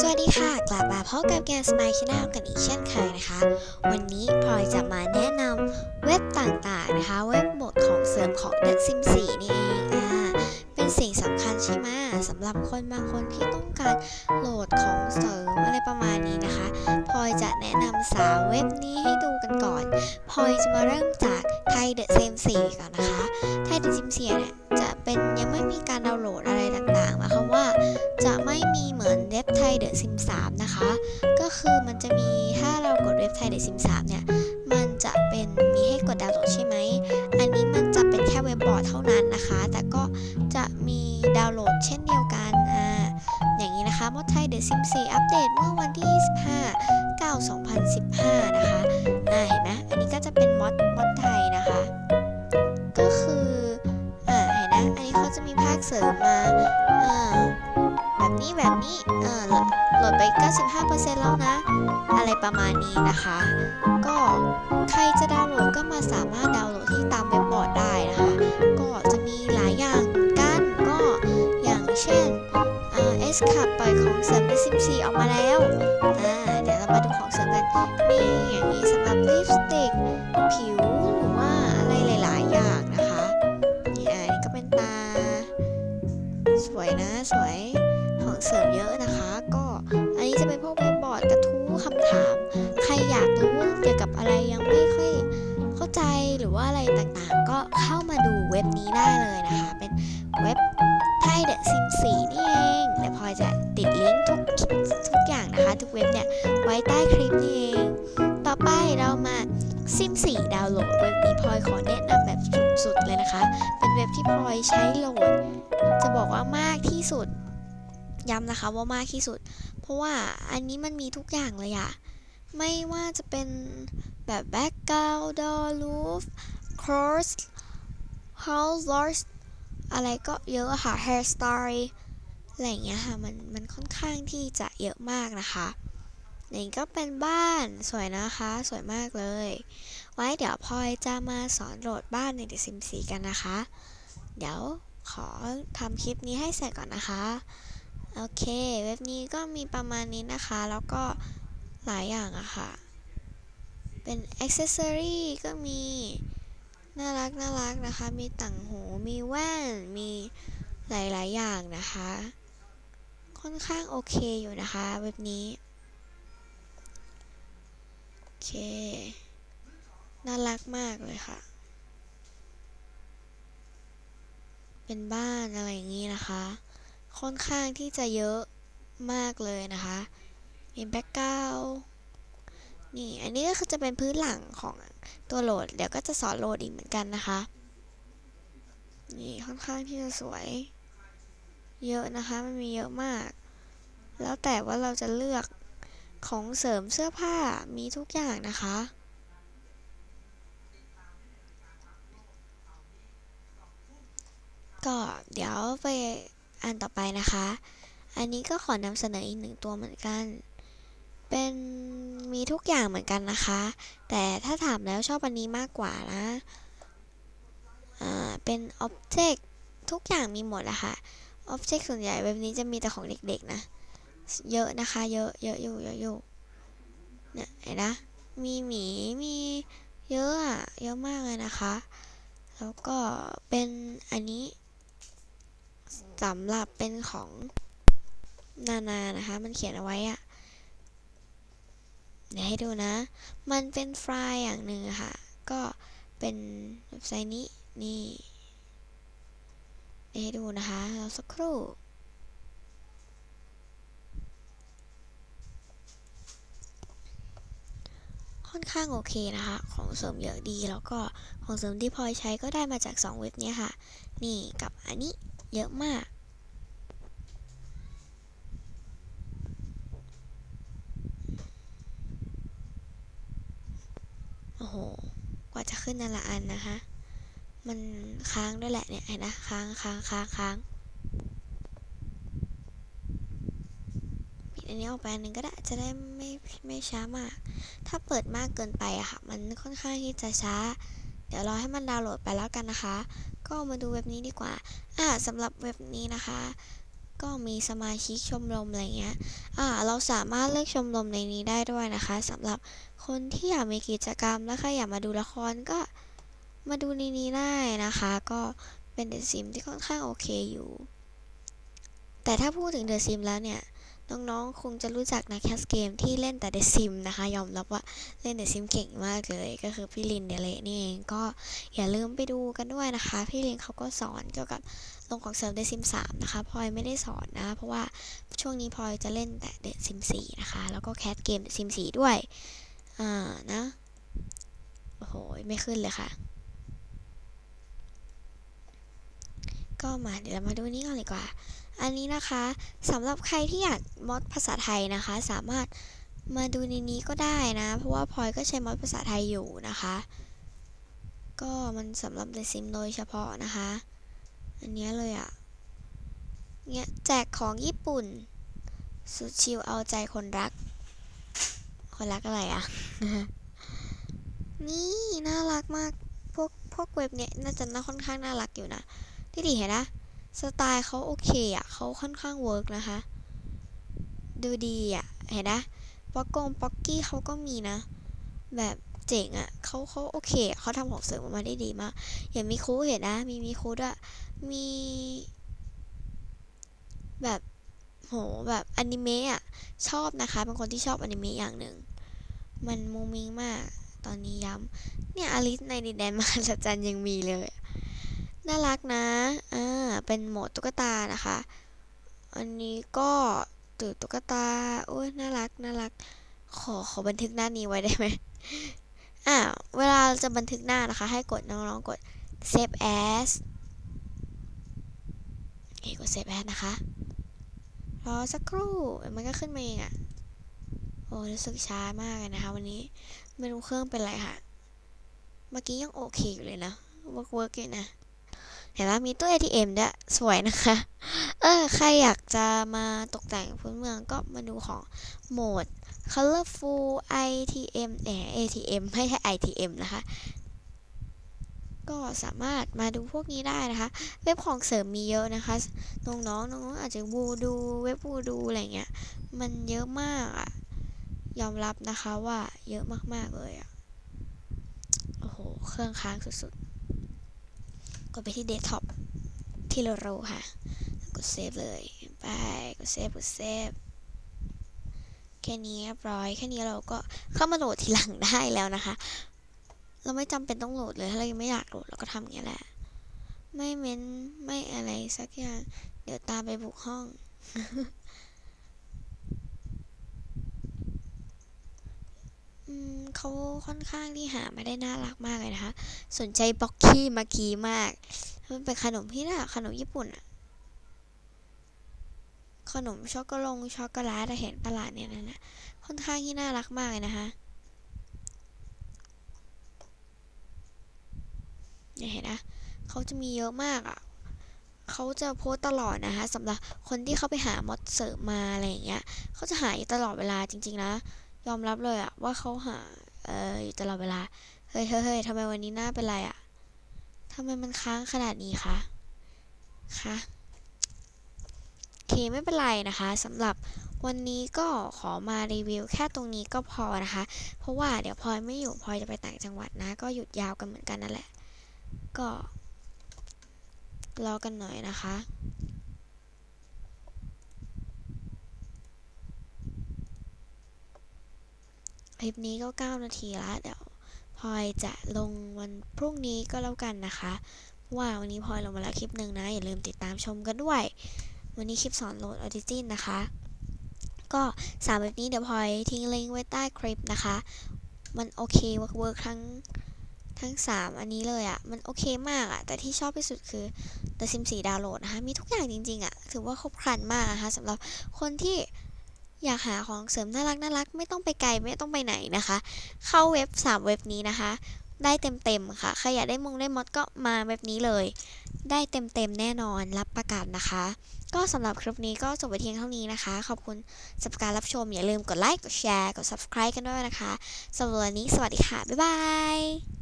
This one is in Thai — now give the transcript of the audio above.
สวัสดีค่ะ กลับมาพบกับแกสไมล์ชแนลกันอีกเช่นเคยนะคะ วันนี้พลอยจะมาแนะนำเว็บต่างๆนะคะ เว็บโหมดของเสริมของ The Sims 4นี่เองอ่าเป็นสิ่งสำคัญใช่ไหมสำหรับคนบางคนที่ต้องการโหลดของเสริมอะไรประมาณนี้นะคะพลอยจะแนะนำสาวเว็บนี้ให้ดูกันก่อนพลอยจะมาเริ่มจากไทย The Sims 4ก่อนนะคะไทย The Sims 4เนี่ยจะเป็นยังไม่มีการดาวน์โหลดอะไรต่าง เดซิม3นะคะ ก็คือมันจะมีถ้าเรากดเว็บไทยเดซิม3เนี่ย มันจะเป็นมีให้กดดาวน์โหลดใช่ไหม อันนี้มันจะเป็นแค่เว็บบอร์ดเท่านั้นนะคะ แต่ก็จะมีดาวน์โหลดเช่นเดียวกันอ่าอย่างนี้นะคะมดไทยเดซิม4อัปเดตเมื่อวันที่ 25 9 2015 นะคะอ่าเห็นไหมอันนี้ก็จะเป็นมดมดไทยนะคะ ก็คืออ่าเห็นนะอันนี้เขาจะมีภาคเสริมมาอ่า นี้แบบนี้ เออโหลดโหลดไป 95%แล้วนะ อะไรประมาณนี้นะคะ ก็ใครจะดาวน์โหลดก็มาสามารถดาวน์โหลดที่ตามเว็บบอร์ดได้นะคะ ก็จะมีหลายอย่างกันก็อย่างเช่นเอ่า S ขับปล่อยของเสริมในซิม4ออกมาแล้วอ่าเดี๋ยวเรามาดูของเสริมกัน มีอย่างนี้สำหรับลิปสติก ผิว ว่าอะไรต่างๆ ก็เข้ามาดูเว็บนี้ได้เลยนะคะ เป็นเว็บไทยเดอะซิมสีนี่เองเดี๋ยวพลอยจะติดลิงก์ทุกทุกอย่างนะคะ ทุกเว็บเนี่ยไว้ใต้คลิปนี่เอง ต่อไปเรามาซิมสีดาวน์โหลดเว็บนี้พลอยขอแนะนำแบบสุดๆเลยนะคะ เป็นเว็บที่พลอยใช้โหลด จะบอกว่ามากที่สุดย้ำนะคะว่ามากที่สุด เพราะว่าอันนี้มันมีทุกอย่างเลยอะ ไม่ว่าจะเป็นแบบ background door roof cross house large อะไรก็เยอะค่ะ hair story อะไรอย่างเงี้ยค่ะ มันมันค่อนข้างที่จะเยอะมากนะคะนี่ก็เป็นบ้านสวยนะคะ สวยมากเลย ไว้เดี๋ยวพลอยจะมาสอนโหลดบ้านใน The Sims 4กันนะคะ เดี๋ยวขอทำคลิปนี้ให้เสร็จก่อนนะคะ โอเค เว็บนี้ก็มีประมาณนี้นะคะ แล้วก็ หลายอย่างอะค่ะ เป็นอ c เซสซอรี่ก็มี น่ารักน่ารักนะคะ มีต่างหู มีแว่น มีหลาย ๆ อย่างนะคะ ค่อนข้างโอเคอยู่นะคะเว็บนี้ โอเค น่ารักมากเลยค่ะ เป็นบ้านอะไรอย่างนี้นะคะ ค่อนข้างที่จะเยอะมากเลยนะคะ มีแบ็กกราวนี่ อันนี้ก็คือจะเป็นพื้นหลังของตัวโหลด เดี๋ยวก็จะสอนโหลดอีกเหมือนกันนะคะ นี่ค่อนข้างที่จะสวย เยอะนะคะ มันมีเยอะมาก แล้วแต่ว่าเราจะเลือกของเสริมเสื้อผ้ามีทุกอย่างนะคะก็เดี๋ยวไปอันต่อไปนะคะ อันนี้ก็ขอนำเสนออีกหนึ่งตัวเหมือนกัน เป็นมีทุกอย่างเหมือนกันนะคะ แต่ถ้าถามแล้วชอบอันนี้มากกว่านะอ่าเป็นอ็อบเจกต์ทุกอย่างมีหมดอะค่ะอ็อบเจกต์ส่วนใหญ่แบบนี้จะมีแต่ของเด็กๆนะ เยอะนะคะ เยอะเยอะอยู่เยอะอยู่เนี่ยเห็นนะ มีหมีมีเยอะอะเยอะมากเลยนะคะ แล้วก็เป็นอันนี้สำหรับเป็นของนานานะคะ มันเขียนเอาไว้อะ เดี๋ยวให้ดูนะ มันเป็นไฟล์อย่างหนึ่งค่ะ ก็เป็นเว็บไซต์นี้ นี่เดี๋ยวให้ดูนะคะรอสักครู่ ค่อนข้างโอเคนะคะ ของเสริมเยอะดี แล้วก็ของเสริมที่พลอยใช้ก็ได้มาจาก 2 เว็บนี้ค่ะ นี่กับอันนี้เยอะมาก โอ้โห กว่นนั่ละอันนะคะ มันค้างด้วยแหละเนี่ยเห็นนะค้างค้างค้างค้างปิดอันนี้ออกไปอันหนึ่งก็ได้จะได้ไม่ไม่ช้ามาก ถ้าเปิดมากเกินไปอะค่ะ มันค่อนข้างที่จะช้า เดี๋ยวรอให้มันดาวน์โหลดไปแล้วกันนะคะ ก็มาดูเว็บนี้ดีกว่า อ่าสำหรับเว็บนี้นะคะ ก็มีสมาชิกชมรมอะไรเงี้ยอ่าเราสามารถเลือกชมรมในนี้ได้ด้วยนะคะสำหรับคนที่อยากมีกิจกรรมและใครอยากมาดูละครก็มาดูในนี้ได้นะคะ ก็เป็นเดอะซิมที่ค่อนข้างโอเคอยู่ แต่ถ้าพูดถึงเดอะซิมแล้วเนี่ยน้องๆ คงจะรู้จักนะแคสเกมที่เล่นแต่เดซิมนะคะ ยอมรับว่าเล่นเดซิมเก่งมากเลย ก็คือพี่ลินเดเลนี่เองก็อย่าลืมไปดูกันด้วยนะคะ พี่ลินเขาก็สอนเกี่ยวกับ ลงของเซิร์ฟเดซิม3นะคะพลอยไม่ได้สอนนะ เพราะว่าช่วงนี้พลอยจะเล่นแต่เดซิม4นะคะ แล้วก็แคสเกมเดซิม4ด้วย อ่านะ โอ้โห ไม่ขึ้นเลยค่ะ ก็มาเดี๋ยวเรามาดูนี้ก่อนดีกว่า อันนี้นะคะสำหรับใครที่อยากมอดภาษาไทยนะคะ สามารถมาดูในนี้ก็ได้นะ เพราะว่าพลอยก็ใช้มอดภาษาไทยอยู่นะคะ ก็มันสำหรับในซิมโดยเฉพาะนะคะ อันนี้เลยอะ่ะเนี่ยแจกของญี่ปุ่น สุดชิลเอาใจคนรัก คนรักอะไรอะนี่น่ารักมาก พวกพวกเว็บเนี่ยน่าจะน่าค่อนข้างน่ารักอยู่นะที่ดีเห็นนะสไตล์เขาโอเคอะเขาค่อนข้างเวิร์กนะคะ ดูดีอะ เห็นนะป๊อกกงป๊อกกี้เขาก็มีนะ แบบ เจ๋งอะเขาเขาโอเคเขาทำของเสริมออกมาได้ดีมากอย่างมีคูเห็นนะ มีมีคูด้วยมี แบบโหแบบอนิเมะอะชอบนะคะเป็นคนที่ชอบอนิเมะอย่างหนึ่ง มันมุงมิงมาก ตอนนี้ย้ำเนี่ยอลิสในดินแดนมหัศจรรย์ยังมีเลย น่ารักนะอ่าเป็นโหมดตุ๊กตานะคะ อันนี้ก็ตื่นตุ๊กตาโอ้ยน่ารักน่ารักขอขอบันทึกหน้านี้ไว้ได้ไหม อ่าเวลาจะบันทึกหน้านะคะ ให้กดน้องๆกด save as โอกด save as นะคะรอสักครู่มันก็ขึ้นมาเองอะโอ้รู้สึกช้ามากเลยนะคะ วันนี้ไม่รู้เครื่องเป็นไรค่ะ เมื่อกี้ยังโอเคอยู่เลยนะเวิร์กเวิร์กอยู่นะ เห็นไหมมีตู้ ATM ด้วยสวยนะคะ เออ ใครอยากจะมาตกแต่งพื้นเมืองก็มาดูของโหมด colorful ITM แหม ATM ไม่ใช่ ITM นะคะ ก็สามารถมาดูพวกนี้ได้นะคะ เว็บของเสริมมีเยอะนะคะ น้องๆน้องๆอาจจะวูดูเว็บวูดูอะไรเงี้ย มันเยอะมากอะยอมรับนะคะว่าเยอะมากๆเลยอะโอ้โห เครื่องค้างสุดๆ กดไปที่เดสก์ท็อปที่เราค่ะ กดเซฟเลย ไป กดเซฟ กดเซฟ ค่นี้เรียบร้อย แค่นี้เราก็เข้ามาโหลดทีหลังได้แล้วนะคะ เราไม่จำเป็นต้องโหลดเลย ถ้าเรายังไม่อยากโหลดเราก็ทำอย่างนี้แหละ ไม่เม้นไม่อะไรสักอย่าง เดี๋ยวตามไปบุกห้อง อืมเขาค่อนข้างที่หามาได้น่ารักมากเลยนะคะ สนใจบ็อกกี้มากีมาก มันเป็นขนมที่น่าขนมญี่ปุ่นอะ ขนมช็อกโกลตช็อกโกแลตเห็นประหลาดเนี่ยนั่นนะค่อนข้างที่น่ารักมากเลยนะคะเนี่ยเห็นนะเขาจะมีเยอะมากอะเขาจะโพสตลอดนะคะสำหรับคนที่เขาไปหามอดเสริมมาอะไรอย่างเงี้ยเขาจะหาอยู่ตลอดเวลาจริง ๆ นะ ยอมรับเลยอะว่าเขาหาเอออยู่ตลอดเวลาเฮ้ยเฮ้ยเฮ้ยทำไมวันนี้หน้าเป็นไรอะทำไมมันค้างขนาดนี้คะคะ เคไม่เป็นไรนะคะสำหรับวันนี้ก็ขอมารีวิวแค่ตรงนี้ก็พอนะคะ เพราะว่าเดี๋ยวพลอยไม่อยู่พลอยจะไปต่างจังหวัดนะ ก็หยุดยาวกันเหมือนกันนั่นแหละ ก็รอกันหน่อยนะคะคลิปนี้ก็ 9 นาทีแล้วเดี๋ยวพลอยจะลงวันพรุ่งนี้ก็แล้วกันนะคะ ว่าวันนี้พลอยลงมาแล้วคลิปหนึ่งนะ อย่าลืมติดตามชมกันด้วย วันนี้คลิปสอนโหลด Origin นะคะ ก็สามแบบนี้เดี๋ยวพลอยทิ้งลิงก์ไว้ใต้คลิปนะคะ มันโอเคเวิร์กเวิร์กทั้งทั้ง 3 อันนี้เลยอะ่ะ มันโอเคมากอะ่ะ แต่ที่ชอบที่สุดคือ The Sims 4ดาวน์โหลดนะคะ มีทุกอย่างจริง ๆอะ่ะ ถือว่าครบครันมากนะคะสำหรับคนที่อยากหาของเสริมน่ารักน่ารักไม่ต้องไปไกลไม่ต้องไปไหนนะคะ เข้าเว็บ 3 เว็บนี้นะคะ ได้เต็มๆค่ะ ใครอยากได้มงได้มดก็มาเว็บนี้เลย ได้เต็มๆแน่นอนรับประกันนะคะ ก็สำหรับคลิปนี้ก็จบไปเพียงเท่านี้นะคะ ขอบคุณสำหรับการรับชม อย่าลืมกดไลค์ กดแชร์ กด subscribe กันด้วยนะคะสำหรับวันนี้สวัสดีค่ะ บ๊ายบาย